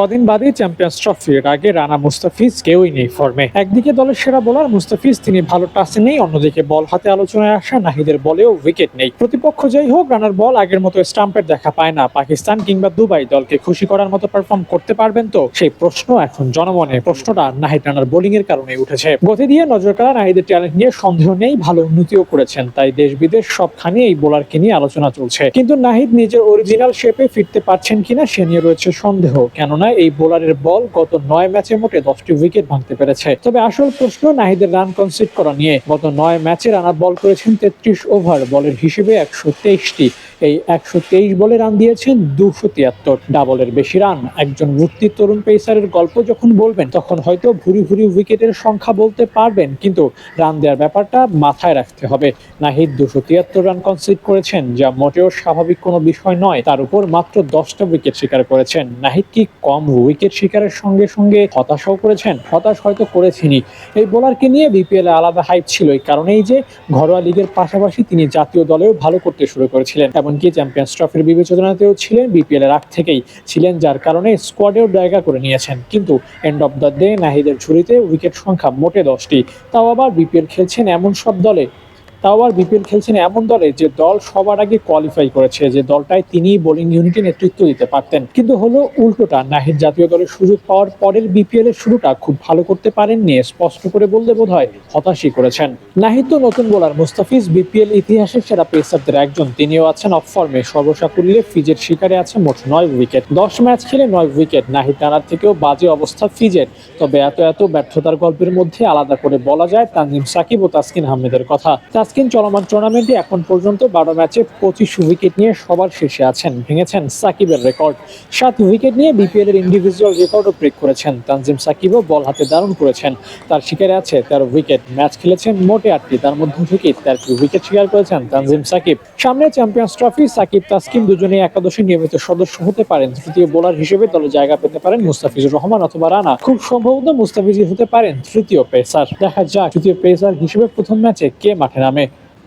কদিন বাদেই চ্যাম্পিয়ন্স ট্রফির আগে রানা মুস্তাফিজ কেউই নেই ফর্মে একদিকে দলের সেরা বোলার মুস্তাফিজ, তিনি ভালো টাচে নেই, অন্যদিকে বল হাতে আলোচনায় আসা নাহিদের বলেও উইকেট নেই। প্রতিপক্ষ যাই হোক রানার বল আগের মতো স্টাম্পের দেখা পায় না। পাকিস্তান কিংবা দুবাই দলকে খুশি করার মতো পারফর্ম করতে পারবেন তো? সেই প্রশ্ন এখন জনমনে। প্রশ্নটা নাহিদ রানার বোলিং এর কারণে উঠেছে। গতি দিয়ে নজর কাড়া নাহিদের ট্যালেন্ট নিয়ে সন্দেহ নেই, ভালো উন্নতিও করেছেন। তাই দেশ বিদেশ সবখানে এই বোলারকে নিয়ে আলোচনা চলছে। কিন্তু নাহিদ নিজের অরিজিনাল শেপে ফিরতে পারছেন কিনা, সে নিয়ে রয়েছে সন্দেহ। কেননা এই বোলারের বল গত নয় ম্যাচে মোটে দশটি উইকেট ভাঙতে পেরেছে। তবে আসল প্রশ্ন নাহিদের রান কনসিড করা নিয়ে। গত নয় ম্যাচে রানার বল করেছেন তেত্রিশ ওভার, বলের হিসেবে একশো তেইশটি। এই একশো তেইশ বলে রান দিয়েছেন, দুশো তিয়াত্তর ডাবলের বেশি রান। একজন ভর্তি তরুণ পেসারের গল্প যখন বলবেন, তখন হয়তো ভুরি ভুরি উইকেটের সংখ্যা বলতে পারবেন, কিন্তু রান দেওয়ার ব্যাপারটা মাথায় রাখতে হবে। নাহিদ দুশো তিয়াত্তর রান কনসিড করেছেন, যা মোটেও স্বাভাবিক কোনো বিষয় নয়। তার উপর মাত্র দশটা উইকেট শিকার করেছেন। নাহিদ কি কম উইকেট শিকারের সঙ্গে সঙ্গে হতাশাও করেছেন? হতাশ হয়তো করেছেনই। এই বোলারকে নিয়ে বিপিএল আলাদা হাইপ ছিল, এই কারণেই যে ঘরোয়া লিগের পাশাপাশি তিনি জাতীয় দলেও ভালো করতে শুরু করেছিলেন। এমনকি চ্যাম্পিয়ন্স ট্রফির বিবেচনাতেও ছিলেন বিপিএল এর আগ থেকেই। ছিলেন যার কারণে স্কোয়াডেও জায়গা করে নিয়েছেন। কিন্তু এন্ড অফ দ্য ডে নাহিদের ঝুড়িতে উইকেট সংখ্যা মোটে দশটি। তাও আবার বিপিএল খেলছেন এমন সব দলে। তাও আবার বিপিএল খেলছেন এমন দলে যে দল সবার আগে কোয়ালিফাই করেছে, যে দলটায় তিনি বোলিং ইউনিটে নেতৃত্ব দিতে পারতেন। কিন্তু হলো উল্টোটা, নাহিদ জাতীয় দলের সুযোগ পাওয়ার পরের বিপিএল এর শুরুটা খুব ভালো করতে পারেননি, স্পষ্ট করে বলতে বোধ হয় হতাশই করেছেন। নাহিদ তো নতুন বোলার মুস্তাফিজ বিপিএল ইতিহাসের সেরা পেসারদের একজন। তিনিও আছেন অফ ফর্মে সর্বসাকুল্যে ফিজের শিকারে আছে মোট নয় উইকেট দশ ম্যাচ খেলে নয় উইকেট নাহিদ রানার থেকেও বাজে অবস্থা ফিজের। তবে এত এত ব্যর্থতার গল্পের মধ্যে আলাদা করে বলা যায় তানজিম সাকিব ও তাসকিন আহমেদের কথা। তাসকিন চলমান টুর্নামেন্টে এখন পর্যন্ত বারো ম্যাচে পঁচিশ উইকেট নিয়ে সবার শীর্ষে আছেন। ভেঙেছেন সাকিবের রেকর্ড সাত উইকেট নিয়ে বিপিএল এর ইন্ডিভিজুয়াল রেকর্ডও ব্রেক করেছেন। তানজিম সাকিবও বল হাতে দারুণ করেছেন। তার শিকারে আছে তেরো উইকেট ম্যাচ খেলেছেন মোটে আটটি। তার মধ্যে থেকে তেরোটি উইকেট শিকার করেছেন তানজিম সাকিব। সামনে চ্যাম্পিয়ন্স ট্রফি সাকিব তাসকিন দুজনেই একাদশে নিয়মিত সদস্য হতে পারেন। তৃতীয় বোলার হিসেবে দলে জায়গা পেতে পারেন মুস্তাফিজুর রহমান অথবা রানা। খুব সম্ভবত মুস্তাফিজই হতে পারেন তৃতীয় পেসার দেখা যাক তৃতীয় পেসার হিসেবে প্রথম ম্যাচে কে মাঠে নামে।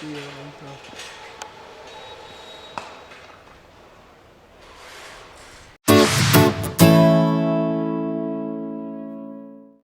Fio, então.